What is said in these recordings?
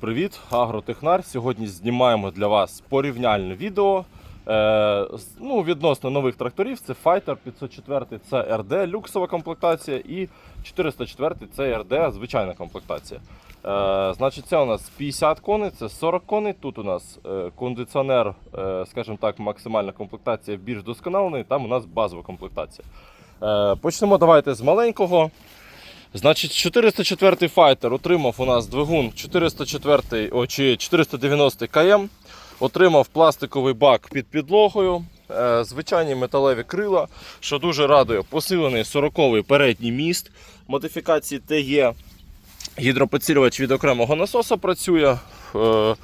Привіт, Агротехнар. Сьогодні знімаємо для вас порівняльне відео. Е, ну, відносно нових тракторів. Це Fighter 504 це RD, люксова комплектація, і 404 це RD, звичайна комплектація. Е, значить, це у нас 50 коней, це 40 коней. Тут у нас е, кондиціонер, е, скажімо так, максимальна комплектація більш досконалений, там у нас базова комплектація. Е, почнемо давайте з маленького. Значить, 404 файтер отримав у нас двигун 404 о, чи 490 КМ. Отримав пластиковий бак під підлогою, е, звичайні металеві крила, що дуже радує. Посилений 40-й передній міст модифікації ТЕ. Гідропідсилювач від окремого насоса працює. Е,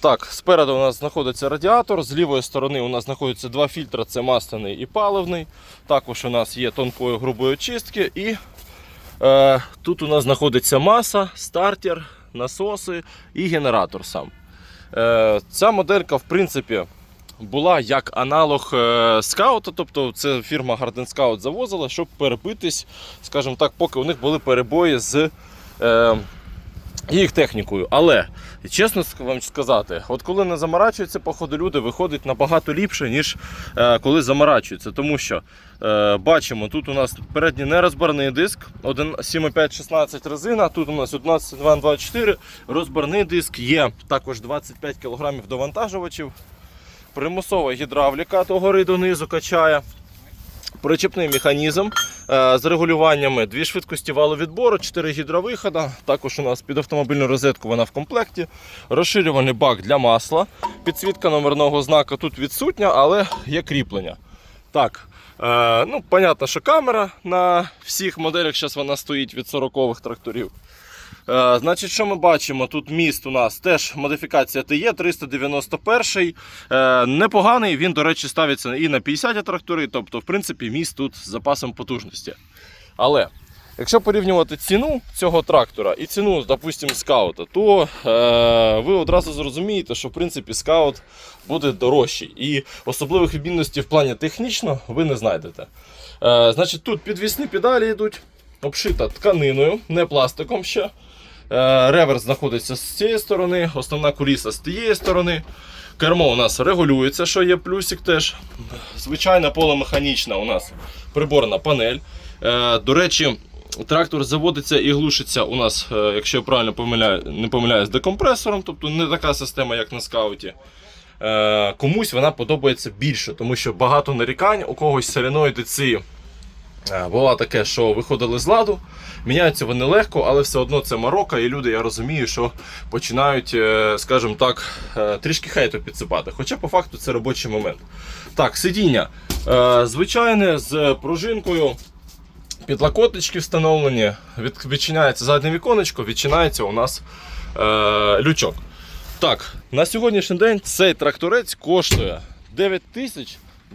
так, спереду у нас знаходиться радіатор, з лівої сторони у нас знаходяться два фільтри: це масляний і паливний. Також у нас є тонкої грубої очистки і Тут у нас знаходиться маса, стартер, насоси і генератор сам. Е, Ця моделька, в принципі, була як аналог е, скаута, тобто це фірма Garden Scout завозила, щоб перебитись, скажімо так, поки у них були перебої з е, їх технікою. Але чесно вам сказати, от коли не заморачуються, походу люди виходить набагато ліпше, ніж е, коли заморачуються. Тому що е, бачимо, тут у нас передній нерозборний диск, 7,5-16 резина, тут у нас 11,224 розборний диск, є також 25 кг довантажувачів. Примусова гідравліка догори донизу качає. Причепний механізм з регулюваннями дві швидкості валовідбору, 4 гідровихода. Також у нас під автомобільну розетку вона в комплекті. Розширювальний бак для масла. Підсвітка номерного знака тут відсутня, але є кріплення. Так, е, ну, понятно, що камера на всіх моделях зараз вона стоїть від 40-х тракторів. Е, значить, що ми бачимо? Тут міст у нас теж модифікація ТЕ 391. Е, непоганий, він, до речі, ставиться і на 50 трактори, тобто, в принципі, міст тут з запасом потужності. Але якщо порівнювати ціну цього трактора і ціну, допустимо, скаута, то е, ви одразу зрозумієте, що в принципі скаут буде дорожчий. І особливих відмінностей в плані технічно ви не знайдете. Е, значить, тут підвісні педалі йдуть, обшита тканиною, не пластиком ще. Е, Реверс знаходиться з цієї сторони, основна куліса з тієї сторони. Кермо у нас регулюється, що є плюсик теж. Звичайна поломеханічна у нас приборна панель. Е, До речі, трактор заводиться і глушиться у нас, е, якщо я правильно помиляю, не помиляюсь, декомпресором, тобто не така система, як на скауті. Комусь вона подобається більше, тому що багато нарікань, у когось соляної ці Було таке, що виходили з ладу, міняються вони легко, але все одно це Марокко, і люди, я розумію, що починають, е, скажімо так, е, трішки хейту підсипати. Хоча по факту це робочий момент. Так, сидіння е, звичайне з пружинкою. Підлокотнички встановлені, відчиняється заднє віконечко, відчинається у нас е, лючок. Так, на сьогоднішній день цей тракторець коштує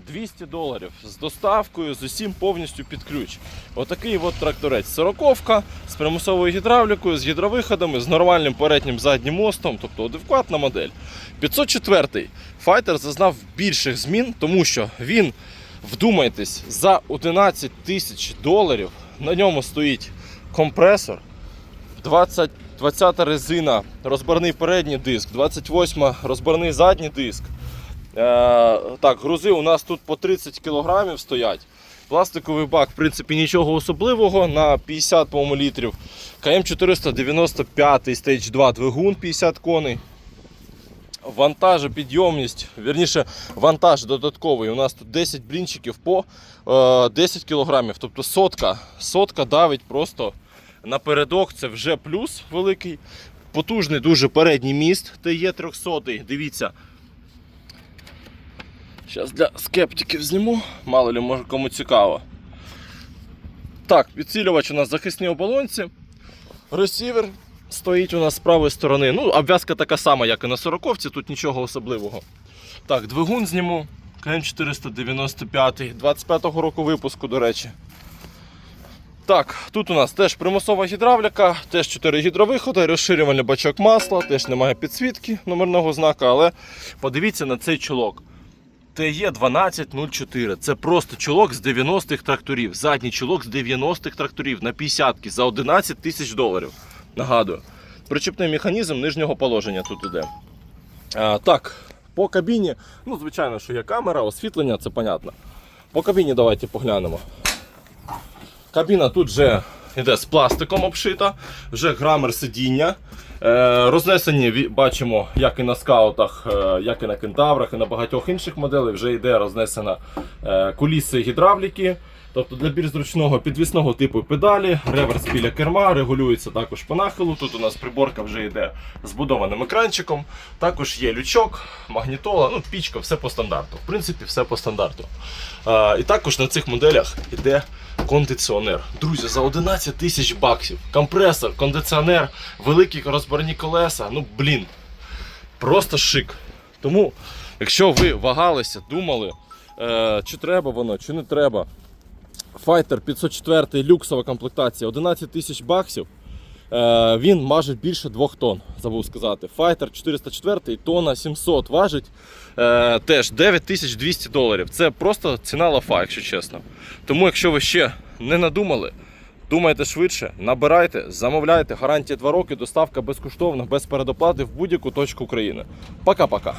9200 доларів з доставкою, з усім повністю під ключ. Отакий от тракторець. Сороковка з примусовою гідравлікою, з гідровиходами, з нормальним переднім заднім мостом, тобто адекватна модель. 504 файтер зазнав більших змін, тому що він, вдумайтесь, за 11 тисяч доларів на ньому стоїть компресор. 20, 20 резина, розборний передній диск, 28 розборний задній диск. Е, так, грузи у нас тут по 30 кг стоять. Пластиковий бак, в принципі, нічого особливого на 50 по-моєму, літрів. КМ 495 Stage 2 двигун 50 коней. Вантажопідйомність, вірніше, вантаж додатковий. У нас тут 10 блінчиків по е, 10 кг. Тобто сотка, сотка давить просто напередок. Це вже плюс великий. Потужний дуже передній міст ТЕ 300 Дивіться. Зараз для скептиків зніму, мало ли може кому цікаво. Так, підсилювач у нас захисні оболонці. Ресівер стоїть у нас з правої сторони. Ну, обв'язка така сама, як і на 40-ці, тут нічого особливого. Так, двигун зніму. КМ495, 25-го року випуску, до речі. Так, тут у нас теж примусова гідравліка, теж 4 гідровиходи, розширювальний бачок масла, теж немає підсвітки номерного знака, але подивіться на цей чолок. ТЕ 1204. Це просто чолок з 90-х тракторів. Задній чолок з 90-х тракторів на 50-ки за 11 тисяч доларів. Нагадую. причіпний механізм нижнього положення тут іде. А, так, по кабіні, ну, звичайно, що є камера, освітлення, це понятно. По кабіні давайте поглянемо. Кабіна тут вже йде з пластиком обшита, вже грамер сидіння. Е, рознесені бачимо, як і на скаутах, е, як і на кентаврах, і на багатьох інших моделей вже йде рознесена е, куліси гідравліки. Тобто для більш зручного підвісного типу педалі, реверс біля керма, регулюється також по нахилу. Тут у нас приборка вже йде з будованим екранчиком. Також є лючок, магнітола, ну, пічка, все по стандарту. В принципі, все по стандарту. А, і також на цих моделях йде кондиціонер. Друзі, за 11 тисяч баксів. Компресор, кондиціонер, великі розборні колеса. Ну, блін, просто шик. Тому, якщо ви вагалися, думали, е, чи треба воно, чи не треба. Fighter 504 люксова комплектація 11 тисяч баксів. Е, він важить більше 2 тонн, забув сказати. Fighter 404 тонна 700 важить е, теж 9200 доларів. Це просто ціна лафа, якщо чесно. Тому, якщо ви ще не надумали, думайте швидше, набирайте, замовляйте. Гарантія 2 роки, доставка безкоштовна, без передоплати в будь-яку точку України. Пока-пока.